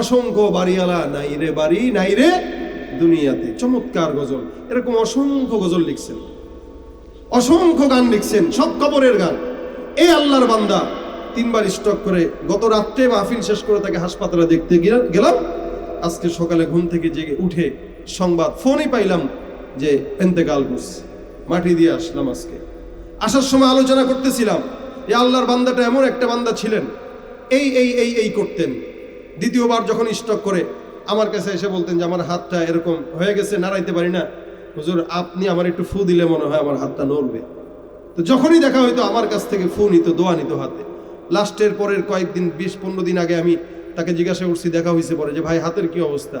অসংখ্য বাড়িওয়ালা নাই রে বাড়ি, নাই রে দুনিয়াতে। চমৎকার গজল। এরকম অসংখ্য গজল লিখছেন। অসংখ্য গান লিখছেন, সব কবরের গান। এই আল্লাহর বান্দা, তিনবার স্টক করে গত রাত্রে মাহফিল শেষ করে তাকে হাসপাতালে দেখতে গেলাম। আজকে সকালে ঘুম থেকে জেগে উঠে সংবাদ ফোনই পাইলাম যে এন্তেকাল করছে মাটি দিয়ে আসলাম আজকে। আসার সময় আলোচনা করতেছিলাম এই আল্লাহর বান্দাটা এমন একটা বান্দা ছিলেন। এই এই এই এই করতেন। দ্বিতীয়বার যখন স্টক করে আমার কাছে এসে বলতেন যে আমার হাতটা এরকম হয়ে গেছে, নাড়াইতে পারি না। হুজুর, আপনি আমার একটু ফু দিলে মনে হয় আমার হাতটা নড়বে। তো যখনই দেখা হইতো আমার কাছ থেকে ফু নিত, দোয়া নিত হাতে। লাস্টের পরের কয়েকদিন, বিশ পনেরো দিন আগে আমি তাকে জিজ্ঞাসা করছি, দেখা হয়েছে পরে যে, ভাই, হাতের কি অবস্থা?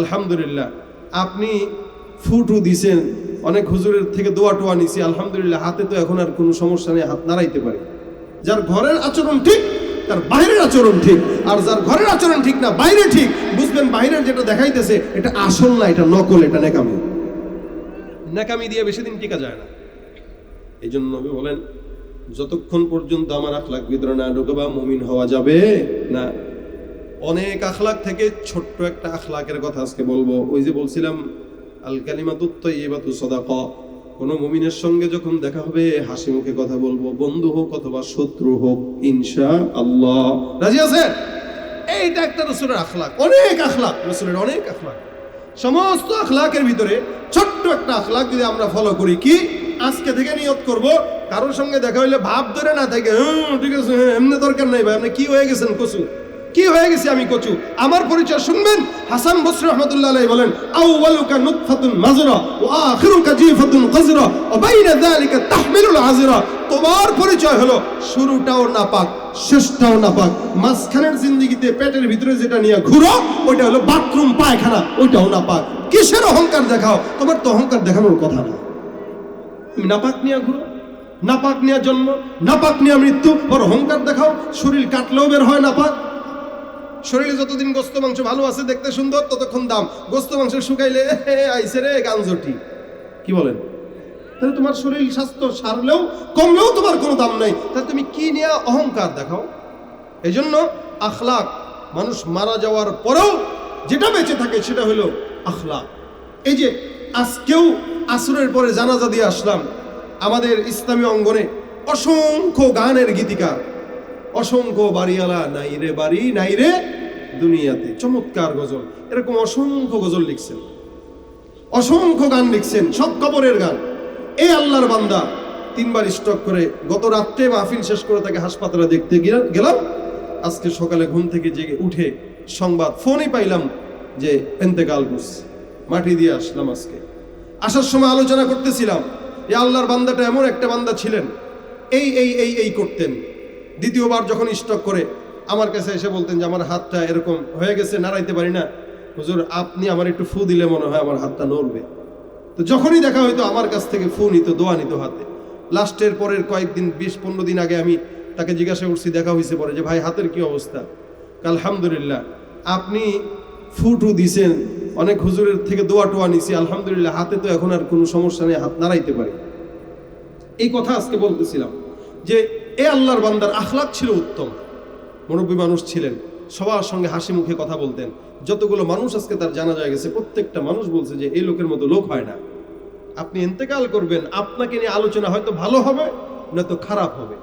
আলহামদুলিল্লাহ, আপনি ফুটু দিছেন। অনেক হুজুরের থেকে দোয়া টোয়া নিছি। আলহামদুলিল্লাহ, হাতে তো এখন আর কোনো সমস্যা নেই, হাত নাড়াইতে পারি। যার ঘরের আচরণ ঠিক তার বাইরের আচরণ ঠিক, আর যার ঘরের আচরণ ঠিক না, বাইরে ঠিক, বুঝবেন বাইরের যেটা দেখাইতেছে, এটা আসল না, এটা নকল, এটা নেকামি নেকামি দিয়ে বেশি দিন টিকা যায় না। এই জন্য নবী বলেন, যতক্ষণ পর্যন্ত আমার আখলাক ভিতরে না ঢুকবা, মুমিন হওয়া যাবে না। অনেক আখলাক থেকে ছোট্ট একটা আখলাকের কথা আজকে বলব। ওই যে বলছিলাম, আল কালিমাতুত তাইয়্যিবাতু সাদাকা। কোন মুমিনের সঙ্গে যখন দেখা হবে হাসি মুখে কথা বলব বন্ধু হোক অথবা শত্রু হোক ইনশা আল্লাহ রাজি আছেন? এইটা একটা রসুলের আখলাক অনেক আখলাক রসুলের অনেক আখলাক। সমস্ত আখলাকের ভিতরে ছোট্ট একটা আখলাক যদি আমরা ফলো করি কি? আজকে থেকে নিয়ত করব কারোর সঙ্গে দেখা হইলে ভাব ধরে না থাকে "হুম, ঠিক আছে হ্যাঁ, এমনি দরকার নাই ভাই আপনি কি হয়ে গেছেন কচু কি হয়ে গেছে আমি কচু? আমার পরিচয় শুনবেন? হাসান বসরি রহমতুল্লাহ বলেন আউয়ালুকা নুতফাতুন মাজরা ওয়া আখিরুকা জিফাতুন কাজরা ওয়া বাইনা যালিকা তাহমিলুল তোমার পরিচয় হলো শুরুটাও নাপাক, শেষটাও নাপাক। মাঝখানের জিন্দগিতে পেটের ভিতরে যেটা নিয়ে ঘুরো, ওইটা হলো বাথরুম, পায়খানা, ওইটাও নাপাক। কিসের অহংকার দেখাও? তোমার তো অহংকার দেখানোর কথা না। নাপাক নিয়ে ঘুরো, নাপাক নিয়ে জন্ম, নাপাক নিয়ে মৃত্যু ওর অহংকার দেখাও। শরীর কাটলেও বের হয় নাপাক। শরীরে যতদিন গোস্ত মাংস ভালো আছে দেখতে সুন্দর ততক্ষণ দাম। গোস্ত মাংস শুকাইলে "এ, আইসে রে গাঞ্জটি। কি বলেন? তাহলে তোমার শরীর স্বাস্থ্য সারলেও কমলেও তোমার কোনো দাম নাই। তাহলে তুমি কি নিয়ে অহংকার দেখাও? এই জন্য আখলাক মানুষ মারা যাওয়ার পরেও যেটা বেঁচে থাকে সেটা হলো আখলাক। এই যে আজকেও আসরের পরে জানাজা দিয়ে আসলাম। আমাদের ইসলামী অঙ্গনে অসংখ্য গানের গীতিকার। অসংখ্য বাড়িওয়ালা নাই রে বাড়ি, নাই রে দুনিয়াতে। চমৎকার গজল। এরকম অসংখ্য গজল লিখছেন। অসংখ্য গান লিখছেন, সব কবরের গান। এই আল্লাহর বান্দা, তিনবার স্টক করে গত রাত্রে মাহফিল শেষ করে তাকে হাসপাতালে দেখতে গেলাম। আজকে সকালে ঘুম থেকে জেগে উঠে সংবাদ ফোনে পাইলাম যে এন্তেকাল করছে মাটি দিয়ে আসলাম আজকে। আসার সময় আলোচনা করতেছিলাম এই আল্লাহর বান্দাটা এমন একটা বান্দা ছিলেন। এই এই এই এই করতেন। দ্বিতীয়বার যখন স্টক করে, আমার কাছে এসে বলতেন যে, আমার হাতটা এরকম হয়ে গেছে, নাড়াইতে পারি না। হুজুর, আপনি আমার একটু ফু দিলে মনে হয় আমার হাতটা নড়বে। তো যখনই দেখা হইতো, আমার কাছ থেকে ফু নিত, দোয়া নিত হাতে। লাস্টের পরের কয়েকদিন, বিশ পনেরো দিন আগে আমি তাকে জিজ্ঞাসা করছি, দেখা হয়েছে পরে যে, ভাই, হাতের কি অবস্থা? আলহামদুলিল্লাহ, আপনি ফুটু দিছেন। অনেক হুজুরের থেকে দোয়া টোয়া নিছি। আলহামদুলিল্লাহ, হাতে তো এখন আর কোনো সমস্যা নেই, হাত নাড়াইতে পারি। এই কথা আজকে বলতেছিলাম যে এ আল্লাহর বান্দার আখলাক ছিল উত্তম। মুরব্বী মানুষ ছিলেন। সবার সঙ্গে হাসি মুখে কথা বলতেন। যতগুলো মানুষ আজকে তার জানা যায় গেছে, প্রত্যেকটা মানুষ বলছে যে, এই লোকের মতো লোক হয় না। আপনি ইন্তেকাল করবেন, আপনাকে নিয়ে আলোচনা হয়তো ভালো হবে, নয়তো খারাপ হবে।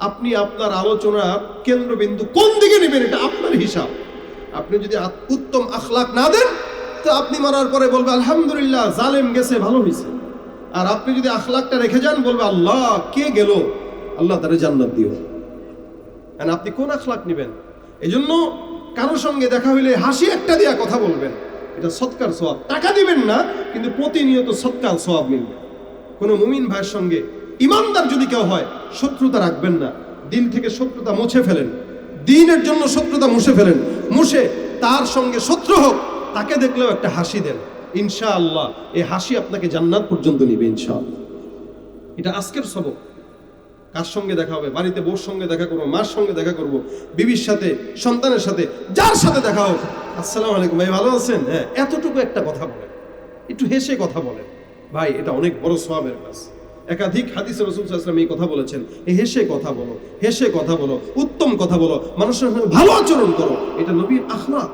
আপনি আপনার আলোচনার কেন্দ্রবিন্দু কোন দিকে নেবেন, এটা আপনার হিসাব। আপনি যদি উত্তম আখলাক না দেন, তো আপনি মারার পরে বলবে, আলহামদুলিল্লাহ, জালেম গেছে, ভালো হয়েছে আর আপনি যদি আখলাকটা রেখে যান, বলবে, আল্লাহ, কে গেল? আল্লাহ তারে জান্নাত দিও। আপনি কোন আখলাক নেবেন? এই জন্য কারোর সঙ্গে দেখা হইলে হাসি একটা দিয়া কথা বলবেন। এটা সৎকার সোয়াব টাকা দিবেন না, কিন্তু প্রতিনিয়ত সৎকার সোয়াব মিলবে। কোনো মুমিন ভাইয়ের সঙ্গে ইমানদার যদি কেউ হয়, শত্রুতা রাখবেন না। দিন থেকে শত্রুতা মুছে ফেলেন। দিনের জন্য শত্রুতা মুছে ফেলেন। মুছে তার সঙ্গে শত্রু হোক, তাকে দেখলেও একটা হাসি দেন। ইনশাআল্লাহ, এই হাসি আপনাকে জান্নাত পর্যন্ত নিবে ইনশাআল্লাহ। এটা আজকের সবক। কার সঙ্গে দেখা হবে? বাড়িতে বউর সঙ্গে দেখা করব, মার সঙ্গে দেখা করব, বিবির সাথে, সন্তানের সাথে, যার সাথে দেখা হোক। আসসালামু আলাইকুম, ভাই ভালো আছেন? হ্যাঁ এতটুকু একটা কথা বলেন। একটু হেসে কথা বলেন। ভাই, এটা অনেক বড় সওয়াবের কাজ। একাধিক হাদিস রসুল সাল্লাম এই কথা বলেছেন। এই হেসে কথা বলো, হেসে কথা বলো, উত্তম কথা বলো, মানুষের সঙ্গে ভালো আচরণ করো। এটা নবীর আখলাক।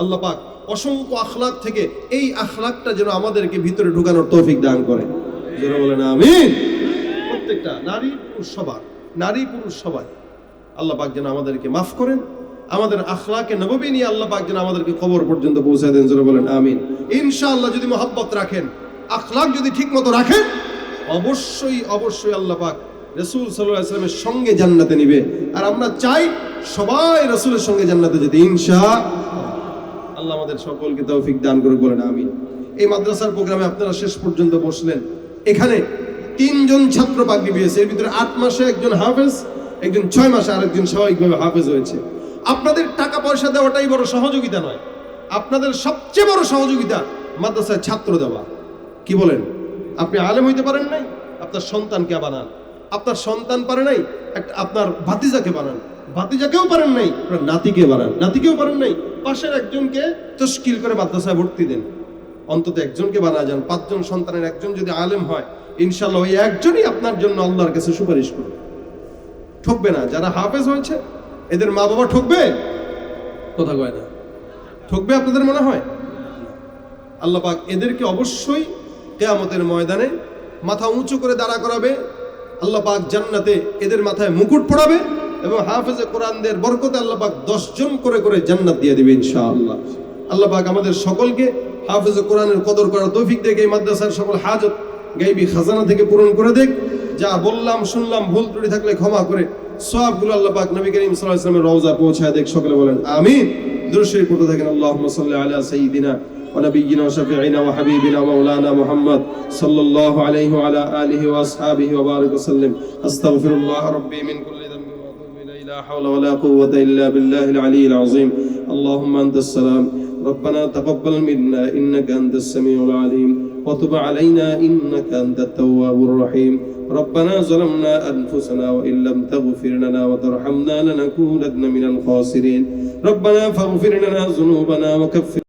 আল্লাহ পাক অসংখ্য আখলাক থেকে এই আখলাকটা যেন আমাদেরকে ভিতরে ঢুকানোর তৌফিক দান করে যেন বলেন, আমিন। প্রত্যেকটা নারী পুরুষ সবার, নারী পুরুষ সবাই। আল্লাহ পাক যেন আমাদেরকে মাফ করেন, আমাদের আখলাকে নববী নিয়ে আল্লাহ পাক যেন আমাদেরকে কবর পর্যন্ত পৌঁছে দেন যেন বলেন, আমিন। ইনশাআল্লাহ যদি মোহাব্বত রাখেন, আখলাক যদি ঠিক মতো রাখেন, অবশ্যই অবশ্যই আল্লাহ পাক রসুল সাল্লাহ ইসলামের সঙ্গে জান্নাতে নিবে। আর আমরা চাই সবাই রসুলের সঙ্গে জান্নাতে যেতে ইনশা আল্লাহ আমাদের সকলকে তৌফিক দান করে বলেন, আমিন। এই মাদ্রাসার প্রোগ্রামে আপনারা শেষ পর্যন্ত বসলেন। এখানে তিনজন ছাত্র পাগড়ি পেয়েছে এর ভিতরে আট মাসে একজন হাফেজ, একজন ছয় মাসে আরেকজন স্বাভাবিকভাবে হাফেজ হয়েছে। আপনাদের টাকা পয়সা দেওয়াটাই বড় সহযোগিতা নয়। আপনাদের সবচেয়ে বড় সহযোগিতা মাদ্রাসায় ছাত্র দেওয়া। কি বলেন? আপনি আলেম হইতে পারেন নাই, আপনার সন্তানকে বানান? আপনার সন্তান পারে নাই, একটা আপনার ভাতিজাকে বানান। ভাতিজাকেও পারেন নাই, আপনার নাতিকে বানান। নাতিকেও পারেন নাই, পাশের একজনকে তশকিল করে মাদ্রাসায় ভর্তি দেন। অন্তত একজনকে বানা যান। পাঁচজন সন্তানের একজন যদি আলেম হয় ইনশাল্লাহ ওই একজনই আপনার জন্য আল্লাহর কাছে সুপারিশ করবে। ঠকবে না। যারা হাফেজ হয়েছে, এদের মা বাবা ঠকবে? কথা কয় না। ঠকবে আপনাদের মনে হয়? আল্লাহ পাক এদেরকে অবশ্যই কেয়ামতের ময়দানে মাথা উঁচু করে দাঁড়া করাবে। আল্লাহ পাক জান্নাতে এদের মাথায় মুকুট পড়াবে এবং হাফেজে কোরআনদের বরকতে আল্লাহ পাক দশজন করে করে জান্নাত দিয়ে দেবে ইনশাআল্লাহ। আল্লাহ পাক আমাদের সকলকে হাফেজে কোরআনের কদর করার তৌফিক দেখে এই মাদ্রাসার সকল হাজত গাইবি খাজানা থেকে পূরণ করে দেখ। যা বললাম, শুনলাম, ভুল ত্রুটি থাকলে ক্ষমা করে সবগুলো আল্লাহ পাক নবী করিম সাল্লাল্লাহু আলাইহি রওজা পৌঁছায় দেখ সকলে বলেন, আমিন। দুরুশের পড়তে থাকেন, আল্লাহুম্মা সাল্লি আলা সাইয়্যিদিনা ওয়া নাবিয়িনা ওয়া শাফিঈনা ওয়া হাবিবিনা মাওলানা মুহাম্মদ সাল্লাল্লাহু আলাইহি ওয়া আলা আলিহি ওয়া আসহাবিহি ওয়া বারাক ওয়া সাল্লাম। আস্তাগফিরুল্লাহ রাব্বি মিন কুল্লি যানবি ওয়া আতুবু ইলাইহি, লা হাওলা ওয়া লা কুওয়াতা ইল্লা বিল্লাহিল আলিয়্যিল আযীম। আল্লাহুম্মা আনতাস সালাম ربنا تقبل منا إنك أنت السميع العليم وتب علينا إنك أنت التواب الرحيم. ربنا ظلمنا أنفسنا وإن لم تغفر لنا وترحمنا لنكونن من الخاسرين. ربنا فاغفر لنا ذنوبنا وكفر